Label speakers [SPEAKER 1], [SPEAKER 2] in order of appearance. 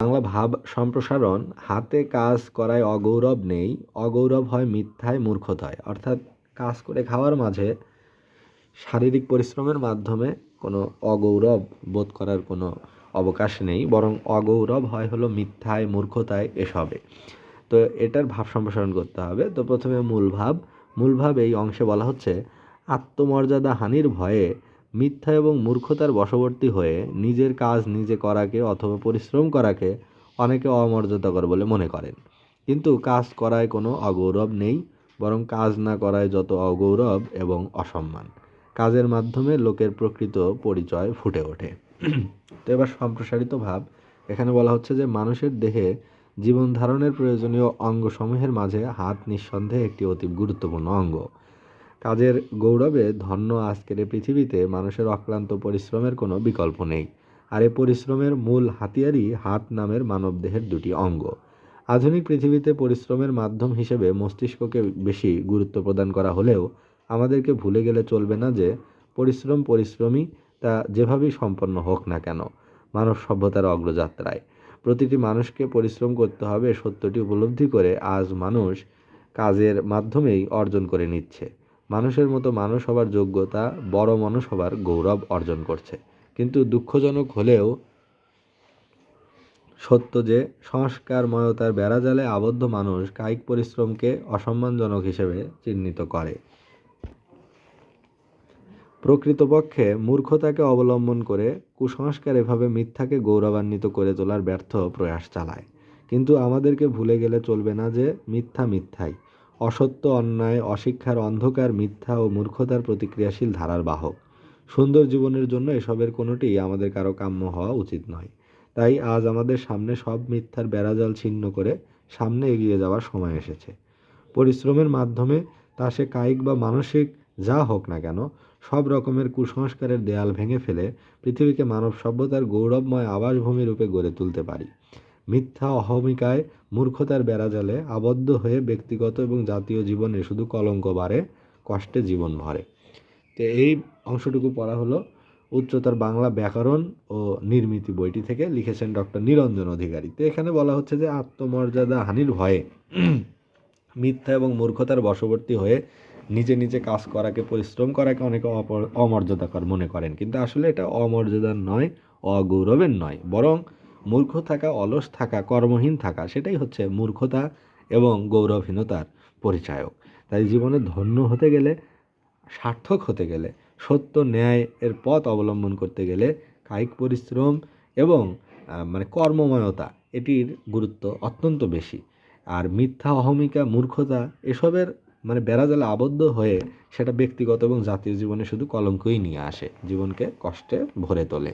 [SPEAKER 1] বাংলা ভাব সম্প্রসারণ, হাতে কাজ করায় অগৌরব নেই, অগৌরব হয় মিথ্যায় মূর্খতায়। অর্থাৎ কাজ করে খাওয়ার মাঝে শারীরিক পরিশ্রমের মাধ্যমে কোনো অগৌরব বোধ করার কোনো অবকাশ নেই, বরং অগৌরব হয় হলো মিথ্যায় মূর্খতায় এসবে। তো এটার ভাব সম্প্রসারণ করতে হবে। তো প্রথমে মূল ভাব। মূল ভাব এই অংশে বলা হচ্ছে, আত্মমর্যাদা হানির ভয়ে মিথ্যা এবং মূর্খতার বশবর্তী হয়ে নিজের কাজ নিজে করাকে অথবা পরিশ্রম করাকে অনেকে অমর্যাদাকর বলে মনে করেন। কিন্তু কাজ করায় কোনো অগৌরব নেই, বরং কাজ না করায় যত অগৌরব এবং অসম্মান। কাজের মাধ্যমে লোকের প্রকৃত পরিচয় ফুটে ওঠে। তো এবার সম্প্রসারিত ভাব। এখানে বলা হচ্ছে যে মানুষের দেহে জীবন ধারণের প্রয়োজনীয় অঙ্গসমূহের মাঝে হাত নিঃসন্দেহে একটি অতি গুরুত্বপূর্ণ অঙ্গ। কাজের গৌরবে ধন্য আজকের এই পৃথিবীতে মানুষের অক্লান্ত পরিশ্রমের কোনো বিকল্প নেই। আর এই পরিশ্রমের মূল হাতিয়ারই হাত নামের মানবদেহের দুটি অঙ্গ। আধুনিক পৃথিবীতে পরিশ্রমের মাধ্যম হিসেবে মস্তিষ্ককে বেশি গুরুত্ব প্রদান করা হলেও আমাদেরকে ভুলে গেলে চলবে না যে পরিশ্রম পরিশ্রমী তা যেভাবেই সম্পন্ন হোক না কেন, মানব সভ্যতার অগ্রযাত্রায়। প্রতিটি মানুষকে পরিশ্রম করতে হবে সত্যটি উপলব্ধি করে আজ মানুষ কাজের মাধ্যমেই অর্জন করে নিচ্ছে। মানুষের মতো মানুষ হবার যোগ্যতা বড় মানুষ হবার গৌরব অর্জন করছে। কিন্তু দুঃখজনক হলেও সত্য যে, সংস্কারময়তার বেড়াজালে আবদ্ধ মানুষ কায়িক পরিশ্রমকে অসম্মানজনক হিসেবে চিহ্নিত করে। প্রকৃতপক্ষে মূর্খতাকে অবলম্বন করে কুসংস্কার এভাবে মিথ্যাকে গৌরবান্বিত করে তোলার ব্যর্থ প্রয়াস চালায়। কিন্তু আমাদেরকে ভুলে গেলে চলবে না যে, মিথ্যা মিথ্যাই। অসত্য অন্যায়, অশিক্ষার অন্ধকার, মিথ্যা ও মূর্খতার প্রতিক্রিয়াশীল ধারার বাহক। সুন্দর জীবনের জন্য এসবের কোনোটিই আমাদের কারও কাম্য হওয়া উচিত নয়। তাই আজ আমাদের সামনে সব মিথ্যার বেড়াজাল ছিন্ন করে সামনে এগিয়ে যাওয়ার সময় এসেছে। পরিশ্রমের মাধ্যমে তা সে কায়িক বা মানসিক যা হোক না কেন, সব রকমের কুসংস্কারের দেয়াল ভেঙে ফেলে পৃথিবীকে মানব সভ্যতার গৌরবময় আবাসভূমি রূপে গড়ে তুলতে পারি। মিথ্যা অহমিকায় মূর্খতার বেড়াজালে আবদ্ধ হয়ে ব্যক্তিগত এবং জাতীয় জীবনে শুধু কলঙ্ক বাড়ে, কষ্টে জীবন ভরে। তো এই অংশটুকু পড়া হলো উচ্চতর বাংলা ব্যাকরণ ও নির্মিতি বইটি থেকে, লিখেছেন ডক্টর নিরঞ্জন অধিকারী। তো এখানে বলা হচ্ছে যে আত্মমর্যাদা হানির ভয়ে মিথ্যা এবং মূর্খতার বশবর্তী হয়ে নিজে নিজে কাজ করাকে, পরিশ্রম করাকে অনেকে অমর্যাদাকর মনে করেন। কিন্তু আসলে এটা অমর্যাদার নয়, অগৌরবের নয়, বরং মূর্খ থাকা, অলস থাকা, কর্মহীন থাকা, সেটাই হচ্ছে মূর্খতা এবং গৌরবহীনতার পরিচায়ক। তাই জীবনে ধন্য হতে গেলে, সার্থক হতে গেলে, সত্য, ন্যায় এর পথ অবলম্বন করতে গেলে কায়িক পরিশ্রম এবং মানে কর্মময়তা এটির গুরুত্ব অত্যন্ত বেশি। আর মিথ্যা, অহমিকা, মূর্খতা এসবের মানে বেড়াজালে আবদ্ধ হয়ে সেটা ব্যক্তিগত এবং জাতীয় জীবনে শুধু কলঙ্কই নিয়ে আসে। জীবনকে কষ্টে ভরে তোলে।